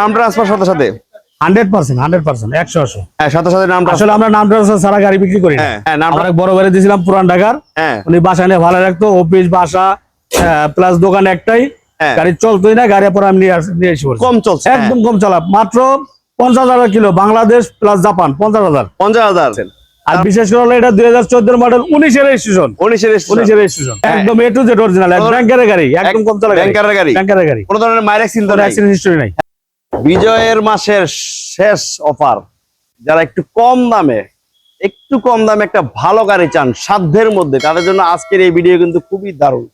নাম ট্রান্সফার সাথে সাথে? হান্ড্রেড পার্সেন্ট হান্ড্রেড পার্সেন্ট একশো একশো। হ্যাঁ সাথে সাথে নাম আসলে আমরা নাম ট্রান্সফার ছাড়া গাড়ি বিক্রি করি না। নাম আমরা বড় গাড়ি দিয়েছিলাম পুরান ঢাকার। উনি বাসা নিয়ে ভালো রাখতো অফিস বাসা প্লাস দোকান একটাই। হ্যাঁ। গাড়ি চলতোই না গাড়ি পরে আমি নিয়ে এসে কম চলছে হ্যাঁ। একদম কম চালা মাত্র পঞ্চাশ হাজার কিলো বাংলাদেশ প্লাস জাপান পঞ্চাশ হাজার। পঞ্চাশ হাজার। আর বিশেষ করে হলো এটা দুই হাজার চোদ্দ মডেল উনিশের রেজিস্ট্রেশন উনিশের উনিশের রেজিস্ট্রেশন একদম এ টু জেড অরিজিনাল গাড়ি একদম কম চালা ব্যাংকারের গাড়ি। কোনো ধরনের কোনো নাই। অ্যাক্সিডেন্ট হিস্টরি নাই। বিজয়ের মাসের শেষ অফার। যারা একটু কম দামে, একটু কম দামে একটা ভালো গাড়ি চান, সাধ্যের মধ্যে, তাদের জন্য আজকের এই ভিডিও কিন্তু খুবই দারুণ।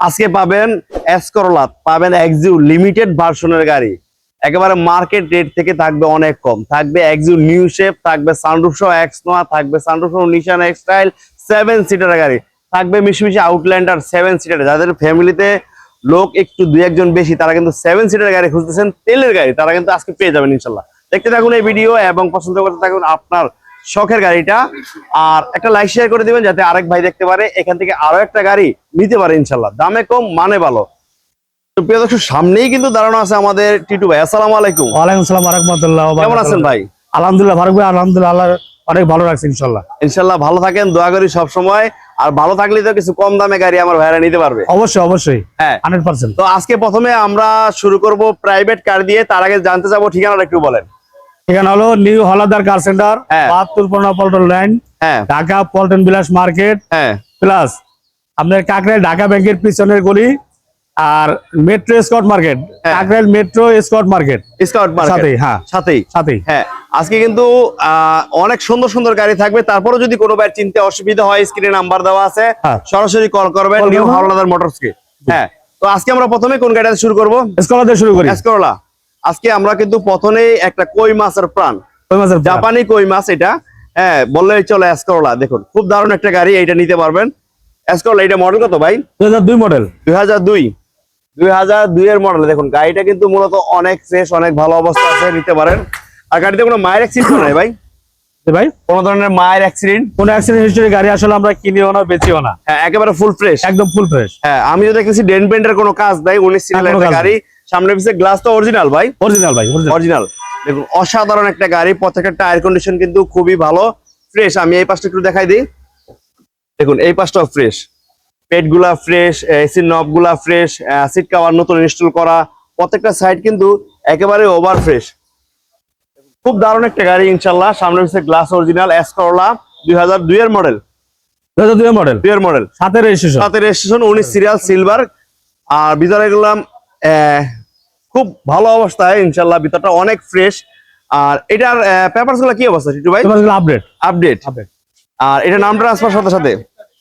আজকে পাবেন এসকরোলা পাবেন এক্সিউ লিমিটেড ভার্সনের গাড়ি। একেবারে মার্কেট রেট থেকে থাকবে অনেক কম। থাকবে এক্সিউ নিউ শেপ থাকবে সানরুফ এক্স নোয়া থাকবে sunroof Nissan X-Trail seven seater গাড়ি। থাকবে মিশমিশি আউটল্যান্ডার সেভেন সিটার যাদের ফ্যামিলিতে লোক একটু দুই একজন বেশি তারা কিন্তু সেভেন সিটার গাড়ি খুঁজতেছেন তেলের গাড়ি তারা কিন্তু আজকে পেয়ে যাবেন ইনশাল্লাহ। দেখতে থাকুন এই ভিডিও এবং পছন্দ করতে থাকুন আপনার শখের গাড়িটা। আর একটা লাইক শেয়ার করে দিবেন যাতে আরেক ভাই দেখতে পারে এখান থেকে আরও একটা গাড়ি নিতে পারে ইনশাল্লাহ। দামে কম মানে ভালো। তো প্রিয় দর্শক সামনেই কিন্তু দাঁড়ানো আছে আমাদের টিটু ভাই। আসসালামু আলাইকুম। ওয়ালাইকুম সালাম রহমতুল্লাহ কেমন আছেন ভাই আলহামদুলিল্লাহ ভাই? আলহামদুলিল্লাহ আল্লাহ অনেক ভালো রাখছে ইনশাল্লাহ। ইনশাল্লাহ ভালো থাকেন দোয়া করি সব সময় আর ভালো থাকলে তো কিছু কম দামে গাড়ি আমার ভাইরা নিতে পারবে। অবশ্যই অবশ্যই। হ্যাঁ। হান্ড্রেড পার্সেন্ট তো আজকে প্রথমে আমরা শুরু করব প্রাইভেট কার দিয়ে তার আগে জানতে যাব ঠিকানাটা একটু বলেন। ঠিকানা হলো নিউ হলাদার কার সেন্টার। বাহাত্তর পনেরো পল্টন লাইন ঢাকা পল্টন বিলাস মার্কেট হ্যাঁ। প্লাস আপনার কাকরাইল ঢাকা ব্যাংকের পিছনের গলি আর metro scout market. Kakrail metro scout market scout market সাথেই হ্যাঁ সাথেই। সাথেই। হ্যাঁ আজকে কিন্তু অনেক সুন্দর সুন্দর গাড়ি থাকবে। তারপরে যদি কোনো ভাই চিনতে অসুবিধা হয় স্ক্রিনে নাম্বার দেওয়া আছে হ্যাঁ। সরাসরি কল করবেন নিউ। হাওলাদার মোটরসকে হ্যাঁ তো আজকে আমরা প্রথমে কোন গাড়িটা শুরু করব? স্কলার দিয়ে শুরু করি। এসকরলা আজকে আমরা কিন্তু প্রথমেই একটা কই মাছের প্রাণ। ওই মাসের জাপানি কই মাছ এটা। হ্যাঁ বললেই চলে এসকরলা দেখুন খুব দারুণ একটা গাড়ি এইটা নিতে পারবেন। এসকরলা এটা মডেল কত ভাই? দুই হাজার দুই মডেল দুই হাজার দুই। দুই হাজার দুই এর মডেল দেখুন গাড়িটা কিন্তু মূলত অনেক ফ্রেশ অনেক ভালো অবস্থা আছে নিতে পারেন। আর গাড়িতে কোনো মায়ের অ্যাক্সিডেন্ট নাই ভাই? ভাই। কোনো ধরনের মায়ের অ্যাক্সিডেন্ট কোন অ্যাক্সিডেন্ট হিস্টরি গাড়ি আসলে আমরা কিনিও না বেচিও না। হ্যাঁ একেবারে ফুল ফ্রেশ একদম ফুল ফ্রেশ হ্যাঁ আমি তো দেখতেছি ডেন পেন্টের কোনো কাজ নাই উনিশ সিরিয়াল একটা গাড়ি সামনে পিছিয়ে গ্লাস তো অরিজিনাল ভাই। অরিজিনাল ভাই অরিজিনাল অরিজিনাল দেখুন অসাধারণ একটা গাড়ি প্রত্যেকটা টায়ার কন্ডিশন কিন্তু খুবই ভালো ফ্রেশ আমি এই পাশটা একটু দেখাই দিই। দেখুন এই পাশটাও ফ্রেশ পেটগুলা ফ্রেশ এসির নবগুলা ফ্রেশ সিট কাভার নতুন ইনস্টল করা প্রত্যেকটা সাইড কিন্তু একেবারে ওভার ফ্রেশ খুব দারুণ একটা গাড়ি ইনশাল্লাহ সামনে পিছিয়ে গ্লাস অরিজিনাল এস করলা দুই হাজার দুই এর মডেল দুই হাজার দুই মডেল দুই এর মডেল সাথে রেজিস্ট্রেশন সাথে রেজিস্ট্রেশন উনিশ সিরিয়াল সিলভার আর ভিতরে গেলাম আহ, খুব ভালো অবস্থায় ইনশাল্লাহ ভিতরটা অনেক ফ্রেশ আর এটার পেপারসগুলো কি অবস্থা টিটু ভাই? আপডেট আপডেট আপডেট আর এটা নাম ট্রান্সফার সাথে সাথে?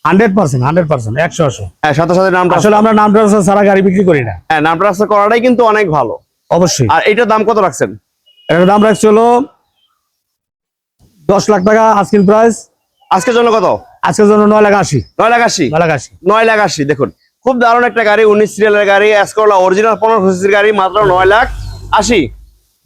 হান্ড্রেড পার্সেন্ট হান্ড্রেড পার্সেন্ট একশো একশো হ্যাঁ সাথে সাথে নাম আসলে আমরা নাম ট্রান্সফার ছাড়া গাড়ি বিক্রি করি না হ্যাঁ নাম ট্রান্সফার করাটাই কিন্তু অনেক ভালো অবশ্যই আর এটার দাম কত রাখছেন এটার দাম রাখছে হলো দশ লাখ টাকা প্রাইস আজকের জন্য কত আজকের জন্য নয় লাখ আশি নয় লাখ আশি নয় লাখ আশি নয় লাখ আশি দেখুন খুব দারুণ একটা গাড়ি উনিশ সিরিয়ালের গাড়ি অরিজিনাল পনেরো সিসির গাড়ি মাত্র নয় লাখ আশি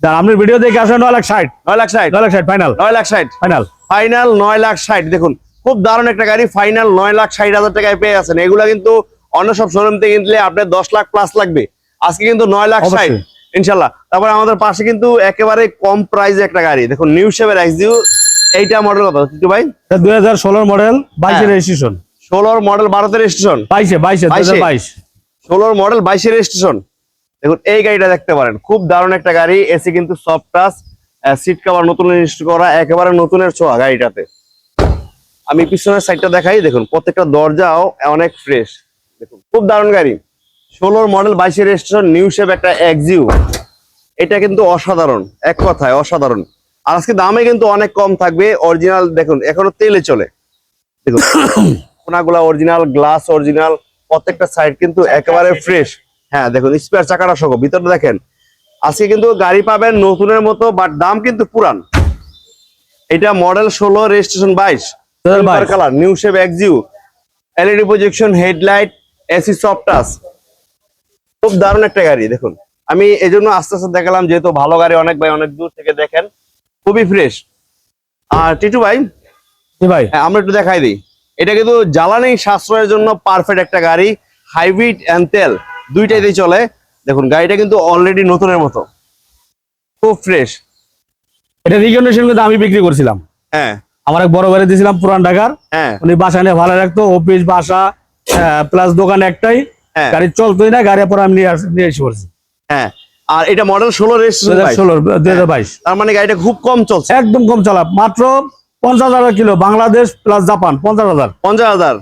আপনি ভিডিও দেখে আসলে নয় লাখ ষাট নয় লাখ ষাট নয় লাখ ষাট ফাইনাল নয় লাখ ষাট ফাইনাল ফাইনাল নয় লাখ ষাট দেখুন খুব দারুণ একটা গাড়ি ফাইনাল নয় লাখ ষাট হাজার টাকায় পেয়ে আছেন এগুলা কিন্তু অন্য সব শোরুম থেকে কিনলে আপনার দশ লাখ প্লাস লাগবে। আজকে কিন্তু নয় লাখ ষাট। ইনশাল্লাহ। তারপরে আমাদের পাশে কিন্তু একেবারে কম প্রাইসে একটা গাড়ি। দেখুন নিউ শেপের এক্সিউ এইটা মডেল কত? কিন্তু ভাই। দুই হাজার ষোলোর মডেল বাইশের। রেজিস্ট্রেশন ষোলোর মডেল ভারতের স্টেশন বাইশে বাইশে বাইশে। ষোলোর মডেল বাইশের স্টেশন দেখুন এই গাড়িটা দেখতে পারেন। খুব দারুণ একটা গাড়ি। এসি কিন্তু সফট টাচ সিট কভার নতুন ইনস্টল করা একেবারে নতুনের ছোঁয়া গাড়িটাতে। আমি পিছনের সাইডটা দেখাই দেখুন প্রত্যেকটা দরজাও অনেক ফ্রেশ দেখুন খুব দারুণ গাড়ি। ষোলোর মডেল বাইশের রেজিস্ট্রেশন নিউ শেপ একটা এক্সিউ এটা কিন্তু অসাধারণ এক কথায় অসাধারণ। আর আজকে দামে কিন্তু অনেক কম থাকবে অরিজিনাল দেখুন এখনও তেলে চলে। দেখুন কোনাগুলা অরিজিনাল গ্লাস অরিজিনাল প্রত্যেকটা সাইড কিন্তু একেবারে ফ্রেশ হ্যাঁ দেখুন স্পেয়ার চাকাটা সহ ভিতরে দেখেন। আজকে কিন্তু গাড়ি পাবেন নতুনের মতো বাট দাম কিন্তু পুরান। এটা মডেল ষোলো রেজিস্ট্রেশন বাইশ। 2022 colour new shape Axio LED projection headlight AC soft touch খুব দারুণ একটা গাড়ি দেখুন। আমি এই জন্য আস্তে আস্তে দেখালাম যেহেতু ভালো গাড়ি অনেক ভাই অনেক দূর থেকে দেখেন। খুবই ফ্রেশ আর টিটু ভাই? ভাই। হ্যাঁ, আমরা একটু দেখাই দিই। এটা কিন্তু জ্বালানি সাশ্রয়ের জন্য পারফেক্ট একটা গাড়ি হাইব্রিড অ্যান্ড তেল। দুইটাইতেই চলে। দেখুন গাড়িটা কিন্তু অলরেডি নতুনের মতো। খুব ফ্রেশ এটা রিকন্ডিশন কিন্তু আমি বিক্রি করছিলাম। হ্যাঁ। আমার এক বড় বাড়ি দিয়েছিলাম পুরান ঢাকার। হ্যাঁ। উনি বাসা নিয়ে ভালো রাখতো অফিস বাসা প্লাস দোকান একটাই। হ্যাঁ। গাড়ি চলতোই না গাড়ি পরে আমি নিয়ে এসে পড়ছি। হ্যাঁ। আর এটা মডেল ষোলো রেজিস্ট্রেশন ষোলো দুই হাজার বাইশ। তার মানে গাড়িটা খুব কম চলছে। একদম কম চালা মাত্র পঞ্চাশ হাজার কিলো বাংলাদেশ প্লাস জাপান পঞ্চাশ হাজার। পঞ্চাশ হাজার।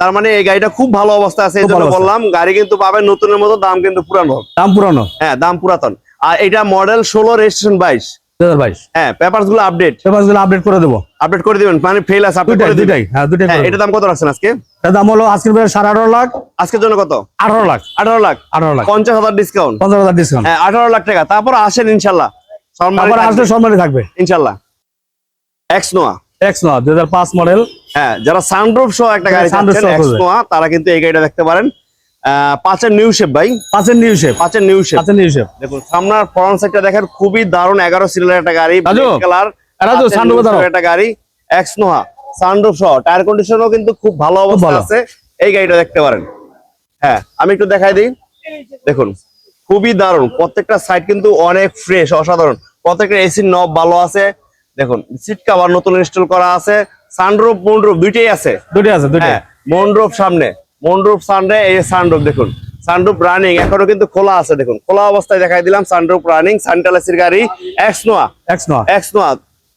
তার মানে এই গাড়িটা খুব ভালো অবস্থা আছে এই জন্য বললাম গাড়ি কিন্তু পাবেন নতুনের মতো দাম কিন্তু পুরানো। দাম পুরানো। হ্যাঁ দাম পুরাতন। আর এটা মডেল ষোলো রেজিস্ট্রেশন বাইশ। হ্যাঁ পেপারস আপডেট পেপারগুলো আপডেট করে দেবো। আপডেট করে দিবেন মানে ফেল আছে আপডেট করে দিবেন। হ্যাঁ হ্যাঁ এটা দাম কত রাখছেন আজকে? এটার দাম হলো আজকের বেলা সাড়ে আঠারো লাখ। আজকের জন্য কত? আঠারো লাখ। আঠারো লাখ। আঠারো লাখ। পঞ্চাশ হাজার ডিসকাউন্ট পঞ্চাশ হাজার ডিসকাউন্ট হ্যাঁ আঠারো লাখ টাকা। তারপর আসেন ইনশাল্লাহ। তারপর থাকবে। আসলে সম্মানী থাকবে। ইনশাল্লাহ। এক্স নোয়া এক্স নয় দুই মডেল হ্যাঁ যারা সানরুফ সহ একটা গাড়ি সহ তারা কিন্তু এই গাড়িটা দেখতে পারেন। পাঁচের নিউ শেপ ভাই। পাঁচের নিউ শেপ পাঁচের নিউ শেপ পাঁচের নিউ শেপ দেখুন সামনের ফ্রন্ট সাইডটা দেখেন খুবই দারুণ এগারো সিলিন্ডার একটা গাড়ি কালার। একটা গাড়ি এক্স নোহা সানরুফ সহ। টায়ার কন্ডিশনও কিন্তু খুব ভালো অবস্থা আছে। এই গাড়িটা দেখতে পারেন। হ্যাঁ আমি একটু দেখাই দিই। দেখুন খুবই দারুণ। প্রত্যেকটা সাইড কিন্তু অনেক ফ্রেশ অসাধারণ। প্রত্যেকটা এসির নব ভালো আছে। দেখুন সিট কভার নতুন ইনস্টল করা আছে। সানরুফ মুনরুফ দুইটাই আছে। দুইটাই আছে দুইটাই। হ্যাঁ মনরূপ সামনে। মনরূপ সামনে এই সানরূপ দেখুন। সানরূপ রানিং এখনও কিন্তু খোলা আছে দেখুন। খোলা অবস্থায় দেখাই দিলাম সানরূপ রানিং সানটালাসির গাড়ি এক্স নোয়া এক্স নয় এক্স নোয়া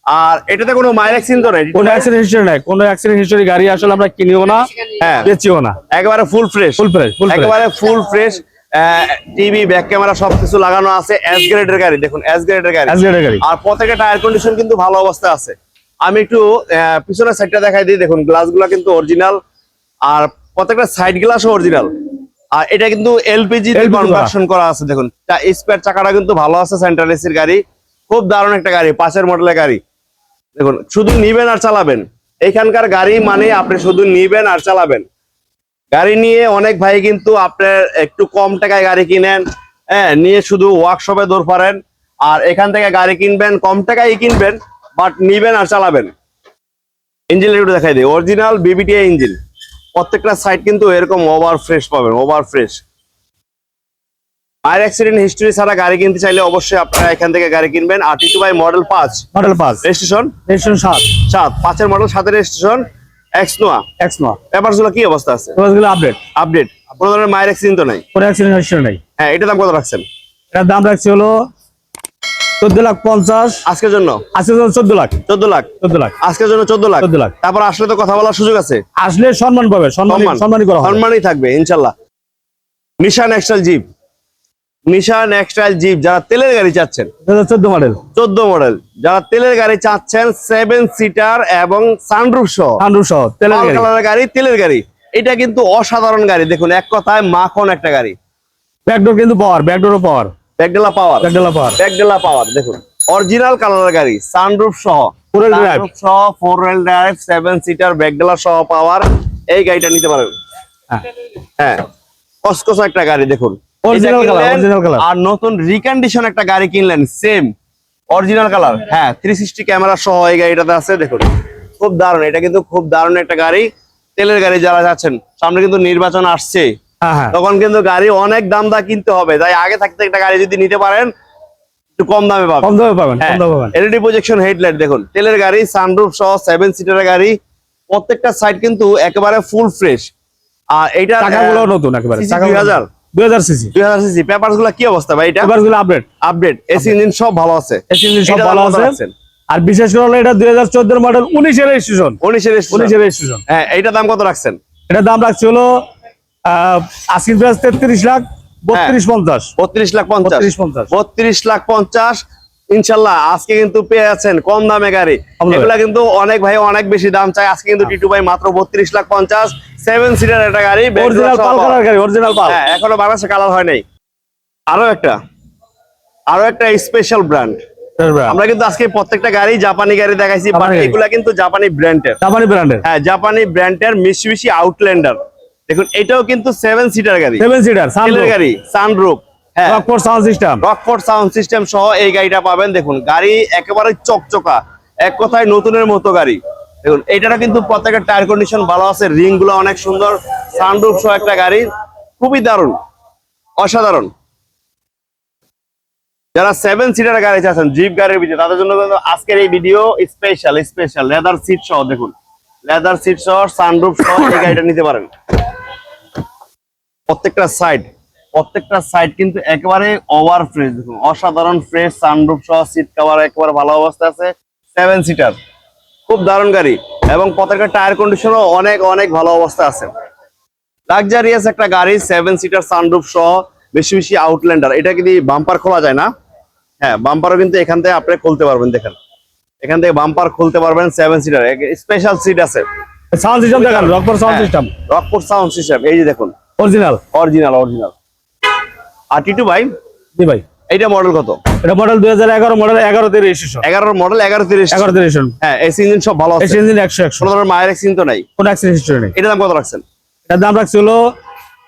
আর এটাতে কোনো মাইলেজ চিন্তা নেই। কোনো অ্যাক্সিডেন্ট হিস্টরি নাই। কোনো অ্যাক্সিডেন্ট হিস্টরি গাড়ি আসলে আমরা কিনিও না হ্যাঁ। বেচিও না। একেবারে ফুল ফ্রেশ ফুল ফ্রেশ একেবারে full fresh TV back camera সবকিছু লাগানো আছে। এস গ্রেডের গাড়ি দেখুন এস গ্রেডের গাড়ি। এস গ্রেডের গাড়ি। আর প্রত্যেকটা টায়ার কন্ডিশন কিন্তু ভালো অবস্থায় আছে। আমি একটু পিছনের সাইডটা দেখাই দিই। দেখুন গ্লাসগুলো কিন্তু অরিজিনাল আর প্রত্যেকটা সাইড গ্লাস অরিজিনাল আর এটা কিন্তু এলপিজি। কনভার্সন করা আছে দেখুন। স্পেয়ার চাকাটা কিন্তু ভালো আছে সেন্ট্রাল এসির গাড়ি। খুব দারুণ একটা গাড়ি পাশের মডেলের গাড়ি। দেখুন শুধু নিবেন আর চালাবেন। এখানকার গাড়ি মানে আপনি শুধু নিবেন আর চালাবেন। গাড়ি নিয়ে অনেক ভাই কিন্তু আপনার একটু কম টাকায় গাড়ি কিনেন হ্যাঁ নিয়ে শুধু ওয়ার্কশপে দৌড় পারেন। আর এখান থেকে গাড়ি কিনবেন কম টাকায় কিনবেন বাট নিবেন আর চালাবেন। ইঞ্জিন একটু দেখাই দিই অরিজিনাল বিবিটিআই ইঞ্জিন প্রত্যেকটা সাইড কিন্তু এরকম ওভার ফ্রেশ পাবেন ওভার ফ্রেশ আর অ্যাক্সিডেন্ট হিস্ট্রি ছাড়া গাড়ি কিনতে চাইলে অবশ্যই আপনারা এখান থেকে গাড়ি কিনবেন। আর টিটু বাই মডেল পাঁচ। মডেল পাঁচ। রেজিস্ট্রেশন রেজিস্ট্রেশন সাত। সাত। পাঁচের মডেল সাতের রেজিস্ট্রেশন এক্স নোয়া। এক্স নয়। পেপারসগুলো কি অবস্থা আছে? আপডেট আপডেট কোনো ধরনের মায়ের অ্যাক্সিডেন্ট তো নাই? কোনো অ্যাক্সিডেন্ট হিস্টরি নাই। হ্যাঁ এটা দাম কত রাখছেন? এটার দাম রাখছি হলো চোদ্দ লাখ পঞ্চাশ। আজকের জন্য? আজকে চোদ্দ লাখ। চোদ্দ লাখ? চোদ্দ লাখ। আজকের জন্য চোদ্দ লাখ? চোদ্দ লাখ। তারপর আসলে তো কথা বলার সুযোগ আছে? আসলে সম্মান পাবে সম্মান সম্মান। সম্মানই করা সম্মানই থাকবে ইনশাল্লাহ। নিশান এক্সটাইল জিপ নিশান এক্সটাইল জিপ যারা তেলের গাড়ি চাচ্ছেন। চোদ্দ মডেল চোদ্দ মডেল যারা তেলের গাড়ি চাচ্ছেন সেভেন সিটার এবং সানরুফ সহ। আন্ডু সহ তেলের কালারের গাড়ি তেলের গাড়ি। এটা কিন্তু অসাধারণ গাড়ি। দেখুন এক কথায় মাখন একটা গাড়ি। ব্যাকডোর কিন্তু পাওয়ার ব্যাকডোরও পাওয়ার ব্যাকডেলা পাওয়ার। ব্যাকডোলা পাওয়ার। ব্যাকডেলা পাওয়ার দেখুন। অরিজিনাল কালারের গাড়ি সানরুফ সহ। Wheel drive। Sunroof সহ four wheel drive seven seater ব্যাকডেলা সহ পাওয়ার। এই গাড়িটা নিতে পারেন। হ্যাঁ। হ্যাঁ। কসকস একটা গাড়ি দেখুন। Colour, কিনলেন, original colour। আর নতুন রিকন্ডিশন একটা গাড়ি কিনলেন সেম অরিজিনাল কালার হ্যাঁ থ্রি সিক্সটি ক্যামেরা সহ এই গাড়িটাতে আছে দেখুন। খুব দারুণ। এটা কিন্তু খুব দারুণ একটা গাড়ি। তেলের গাড়ি যারা যাচ্ছেন সামনে কিন্তু নির্বাচন আসছে। হ্যাঁ হ্যাঁ তখন কিন্তু গাড়ি অনেক দাম দা কিনতে হবে। তাই আগে থাকতে একটা গাড়ি যদি নিতে পারেন একটু কম দামে পাবেন। কম দামে পাবেন হ্যাঁ। কম দামে পাবেন। এলইডি প্রজেকশন হেডলাইট দেখুন। তেলের গাড়ি সানরুফ সহ সেভেন সিটারের গাড়ি। প্রত্যেকটা সাইড কিন্তু একেবারে ফুল ফ্রেশ আর টাকাগুলো নতুন একেবারে CC 2000 হাজার। সিসি দুই হাজার সিসি পেপারগুলো কি অবস্থা ভাই এটা? আপডেট আপডেট এসি ইঞ্জিন সব ভালো আছে। এসি ইঞ্জিন সব ভালো আছে। আর বিশেষ করে এটা দুই হাজার চোদ্দ মডেল উনিশের রেজিস্ট্রেশন রেজিস্ট্রেশন হ্যাঁ দাম কত রাখছেন? এটার দাম রাখছি হলো আহ, আশির প্রাইস তেত্রিশ লাখ বত্রিশ পঞ্চাশ। বত্রিশ লাখ পঞ্চাশ। বত্রিশ লাখ পঞ্চাশ। ইনশাল্লাহ আজকে কিন্তু পেয়ে যাচ্ছেন কম দামে গাড়ি। এগুলা কিন্তু অনেক ভাই অনেক বেশি দাম চায়। আজকে কিন্তু টিটু ভাই মাত্র বত্রিশ লাখ পঞ্চাশ। সেভেন সিটার একটা গাড়ি অরিজিনাল গাড়ি অরিজিনাল হ্যাঁ এখনও বাংলাদেশে কালার হয় নাই। আরও একটা। আরও একটা স্পেশাল ব্র্যান্ড আমরা কিন্তু আজকে প্রত্যেকটা গাড়ি জাপানি গাড়ি দেখাইছি। এগুলা কিন্তু জাপানি ব্র্যান্ডের জাপানি ব্র্যান্ডের হ্যাঁ জাপানি ব্র্যান্ডের মিশিবিশি আউটল্যান্ডার দেখুন এটাও কিন্তু সেভেন সিটার গাড়ি। সেভেন সিটার গাড়ি সানরুফ হ্যাঁ। Rockford sound system Rockford sound system সহ এই গাড়িটা পাবেন। দেখুন গাড়ি একেবারে চকচকা এক কথায় নতুনের মতো গাড়ি। দেখুন এইটারও কিন্তু প্রত্যেকের টায়ার কন্ডিশন ভালো আছে রিংগুলো অনেক সুন্দর সানরুফ সহ একটা গাড়ি। খুবই দারুণ অসাধারণ। যারা সেভেন সিটার গাড়ি চাচ্ছেন জিপ গাড়ির ভিতরে তাদের জন্য কিন্তু আজকের এই video special special leather seat সহ দেখুন। লেদার সিট সহ সানরুফ সহ এই গাড়িটা নিতে পারেন। প্রত্যেকটা সাইড প্রত্যেকটা সাইড কিন্তু একেবারে ওভার ফ্রেশ দেখুন অসাধারণ ফ্রেশ সানরুফ সহ সিট কভার একেবারে ভালো অবস্থা আছে সেভেন সিটার খুব দারুণ গাড়ি এবং প্রত্যেকটা টায়ার কন্ডিশনও অনেক অনেক ভালো অবস্থা আছে। লাক্সারিয়াস একটা গাড়ি সেভেন সিটার সানরুফ সহ বেশি বেশি আউটল্যান্ডার এটা কিন্তু বাম্পার খোলা যায় না? হ্যাঁ বাম্পারও কিন্তু এখান থেকে আপনি খুলতে পারবেন দেখেন। এখান থেকে বাম্পার খুলতে পারবেন সেভেন সিটার স্পেশাল সিট আছে। সাউন্ড সিস্টেম দেখেন Rockford sound. System Rockford sound system এই যে দেখুন অরিজিনাল অরিজিনাল অরিজিনাল আর টিটু ভাই? জি ভাই। এইটা মডেল কত? এটা মডেল দুই হাজার এগারো মডেল এগারোতে রেজিস্ট্রেশন এগারোর মডেল এগারো তিরিশ এগারোতে রেজিস্ট্রেশন হ্যাঁ এসি ইঞ্জিন সব ভালো আছে। এসি ইঞ্জিন একশো একশো। কোনো ধরনের মায়ের এক্সিন তো নাই। কোনো অ্যাক্সিডেন্ট হিস্ট্রি নেই। এটা দাম কত রাখছেন? এটার দাম রাখছি হলো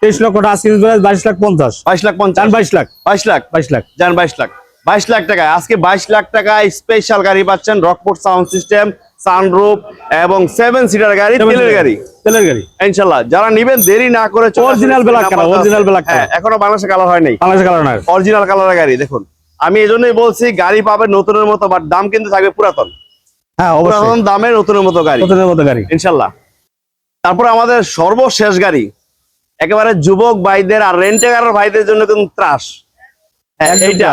তেইশ লক্ষ টাকা আজকে বাইশ লাখ পঞ্চাশ। বাইশ লাখ পঞ্চাশ। চান বাইশ লাখ। বাইশ লাখ? বাইশ লাখ। যান বাইশ লাখ। বাইশ লাখ টাকা আজকে বাইশ লাখ টাকায় স্পেশাল গাড়ি পাচ্ছেন রকপোর্ট সাউন্ড সিস্টেম সানরুফ এবং সেভেন সিটার গাড়ি তেলের গাড়ি। তেলের গাড়ি। ইনশাল্লাহ যারা নিবেন দেরি না করে নাম্বারটা original আছে। black color। হ্যাঁ, এখনও বাংলাদেশে কালার হয় নাই। বাংলাদেশ কালার না অরিজিনাল কালারের গাড়ি দেখুন। আমি এই জন্যই বলছি গাড়ি পাবে নতুনের মতো বাট দাম কিন্তু থাকবে পুরাতন। হ্যাঁ অবশ্যই। পুরাতন দামে নতুনের মতো গাড়ি। নতুনের মতো গাড়ি। ইনশাল্লাহ তারপরে আমাদের সর্বশেষ গাড়ি। একেবারে যুবক ভাইদের আর রেন্টেকারের ভাইদের জন্য কিন্তু ত্রাস। হ্যাঁ, এইটা।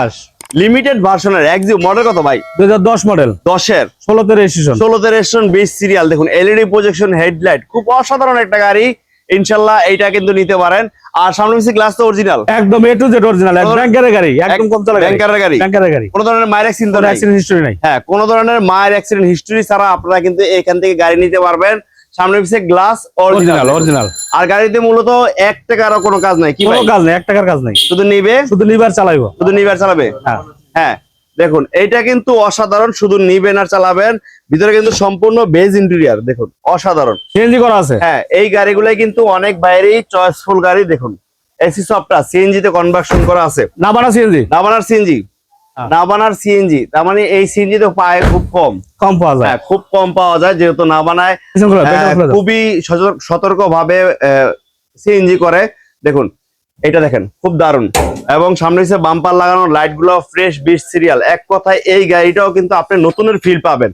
লিমিটেড ভার্সনের একজিও মডেল কত ভাই? দুই হাজার দশ মডেল দশের। ষোলোতে রেজিস্ট্রেশন ষোলোতে রেস্টুরেন্ট বিশ সিরিয়াল দেখুন এলইডি প্রজেকশন হেডলাইট খুব অসাধারণ একটা গাড়ি। ইনশাল্লাহ এইটা কিন্তু নিতে পারেন। আর সামনে গ্লাস তো অরিজিনাল একদম এ টু জেড অরিজিনাল ব্যাংকের গাড়ি একদম কম চলে ব্যাংকারের গাড়ি। ব্যাংকের গাড়ি। কোনো ধরনের মায়ের অ্যাক্সিডেন্ট অ্যাক্সিডেন্ট হিস্টরি নাই। হ্যাঁ কোনো ধরনের মায়ের অ্যাক্সিডেন্ট হিস্টরি ছাড়া আপনারা কিন্তু এখান থেকে গাড়ি নিতে পারবেন। সামনে গ্লাস অরিজিনাল অরিজিনাল আর গাড়িতে মূলত এক টাকারও কোনো কাজ নাই কি কোনো কাজ নেই এক টাকার কাজ নাই। শুধু নিবে? শুধু লিভার চালাইবো। শুধু নিবে আর চালাবে? হ্যাঁ। হ্যাঁ দেখুন এইটা কিন্তু অসাধারণ শুধু নিবেন আর চালাবেন। ভিতরে কিন্তু সম্পূর্ণ বেজ ইন্টেরিয়ার দেখুন অসাধারণ। সিএনজি করা আছে? হ্যাঁ এই গাড়িগুলাই কিন্তু অনেক বাইরেই চয়েসফুল গাড়ি দেখুন। এসি সফটটা সিএনজি তে কনভার্সন করা আছে। না বানা সিএনজি? নাবানার সিএনজি। নাবানার সিএনজি তার মানে এই সিএনজি তো পায় খুব কম। কম পাওয়া যায়। হ্যাঁ খুব কম পাওয়া যায় যেহেতু না বানায় পিছন খুলে দাও, আহ, পেছন খুলে দাও। খুবই সতর্ক ভাবে সিএনজি করে। দেখুন এটা দেখেন খুব দারুণ। এবং সামনে হচ্ছে বাম্পার লাগানো লাইটগুলো ফ্রেশ বিশ সিরিয়াল। এক কথায় এই গাড়িটাও কিন্তু আপনি নতুনের ফিল পাবেন।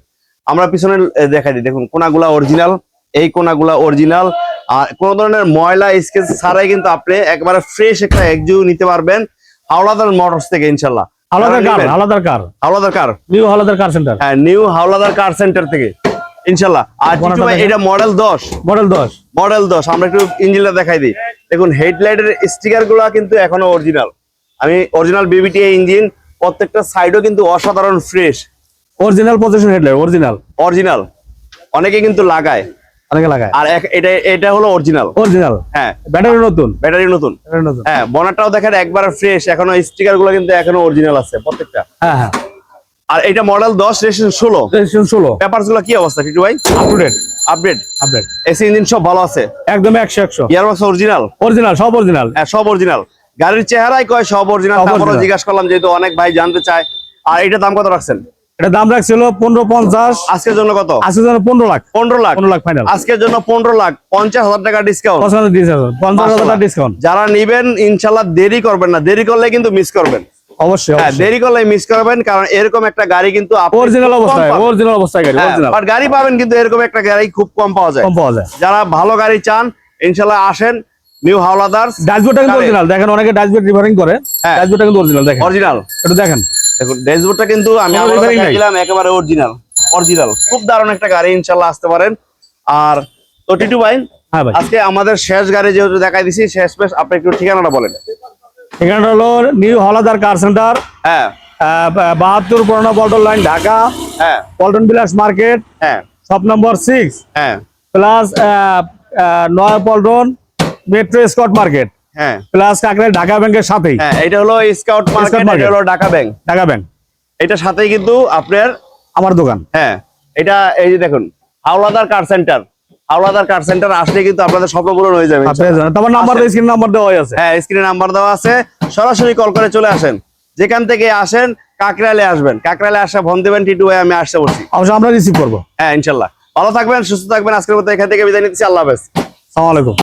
আমরা পিছনে দেখাই দিই। দেখুন কোনাগুলা অরিজিনাল এই কোনাগুলা অরিজিনাল আর কোন ধরনের ময়লা স্কেচ ছাড়াই কিন্তু আপনি একবারে ফ্রেশ একটা একজু নিতে পারবেন হাওলাদার মোটরস থেকে ইনশাল্লাহ। Car? Car? Howlader car? New আলাদার car centre হ্যাঁ নিউ হাওলাদার কার সেন্টার থেকে। ইনশাল্লাহ। আর কোনটা ভাই, এটা মডেল দশ। মডেল দশ। মডেল দশ। আমরা একটু ইঞ্জিনটা দেখাই দিই। দেখুন হেডলাইটের স্টিকারগুলা কিন্তু এখনও অরিজিনাল আমি অরিজিনাল বিবিটি ইঞ্জিন প্রত্যেকটা সাইডও কিন্তু অসাধারণ fresh original position headlight original original অনেকে কিন্তু লাগায়। অনেকে লাগায়। আর এটা এটা হলো অরিজিনাল অরিজিনাল হ্যাঁ। ব্যাটারি নতুন? ব্যাটারি নতুন। হ্যাঁ বনারটাও দেখেন একবার ফ্রেশ এখনও স্টিকারগুলো কিন্তু এখনও অরিজিনাল আছে প্রত্যেকটা। হ্যাঁ হ্যাঁ। আর এটা মডেল দশ রেশন ষোলো। রেজিস্ট্রেশন ষোলো। পেপারসগুলো কি অবস্থা টিটু ভাই? আপডেট আপডেট এসি ইঞ্জিন সব ভালো আছে? একদম ইয়ারবক্স অরিজিনাল অরিজিনাল সব অরিজিনাল হ্যাঁ সব অরিজিনাল গাড়ির চেহারাই কয় সব অরিজিনাল তারপরে জিজ্ঞাসা করলাম যেহেতু অনেক ভাই জানতে চায়। আর এটা দাম কত রাখছেন? এটা দাম রাখছিল পনেরো পঞ্চাশ। আজকের জন্য কত? আজকের জন্য পনেরো লাখ। পনেরো লাখ। পনেরো লাখ ফাইনাল আজকের জন্য পনেরো লাখ পঞ্চাশ হাজার টাকা ডিসকাউন্ট পঞ্চাশ হাজার টাকা ডিসকাউন্ট যারা নিবেন ইনশাল্লাহ দেরি করবেন না। দেরি করলে কিন্তু মিস করবেন। অবশ্যই হ্যাঁ দেরি করলে মিস করবেন কারণ এরকম একটা গাড়ি কিন্তু অরিজিনাল অবস্থায় অরিজিনাল অবস্থায় গাড়ি বাট গাড়ি পাবেন কিন্তু এরকম একটা গাড়ি খুব কম পাওয়া যায়। কম পাওয়া যায়। যারা ভালো গাড়ি চান ইনশাল্লাহ আসেন নিউ হাওলাদার ড্যাশবোর্ডটা কিন্তু অরিজিনাল দেখেন অনেকে ড্যাশবোর্ড রিভারিং করে। হ্যাঁ। ড্যাশবোর্ডটা কিন্তু অরিজিনাল দেখেন। অরিজিনাল একটু দেখেন। দেখুন ড্যাশবোর্ডটা কিন্তু আমি। দেখাইলাম একেবারে অরিজিনাল অরিজিনাল খুব দারুণ একটা গাড়ি ইনশাল্লাহ আসতে পারেন। আর টিটু ভাই হ্যাঁ আজকে আমাদের শেষ গাড়ি যেহেতু দেখাই দিছি শেষ পেশ আপনি একটু ঠিকানাটা বলেন। এখানটা হলো নিউ হলাদার কার সেন্টার হ্যাঁ। বাহাত্তর পুরানো পল্টন লাইন ঢাকা। হ্যাঁ। পল্টন বিলাস মার্কেট। হ্যাঁ। শপ নম্বর সিক্স হ্যাঁ। Plus Naya Paltan metro scout market হ্যাঁ। প্লাস কাকরাই ঢাকা ব্যাংকের সাথেই। হ্যাঁ এটা হলো স্কাউট মার্কেট এটা হলো ঢাকা ব্যাংক। ঢাকা ব্যাংক। এটার সাথেই কিন্তু আপনার আমার দোকান। হ্যাঁ এটা এই যে দেখুন Howlader car centre. Howlader car centre আসলে কিন্তু আপনাদের স্বপ্ন পূরণ হয়ে যাবে আপনি তোমার নাম্বার স্ক্রিন নাম্বার দেওয়া আছে। হ্যাঁ স্ক্রিনে নাম্বার দেওয়া আছে। সরাসরি কল করে চলে আসেন। যেখান থেকে আসেন কাকরালে আসবেন। কাকরালে আসা ফোন দেবেন টিটু ভাই আমি আসতে বলছি অবশ্যই আমরা রিসিভ করব। হ্যাঁ ইনশাল্লাহ ভালো থাকবেন সুস্থ থাকবেন। আজকের মতো এখান থেকে বিদায় নিচ্ছি আল্লাহ হাফেজ। সালাম আলাইকুম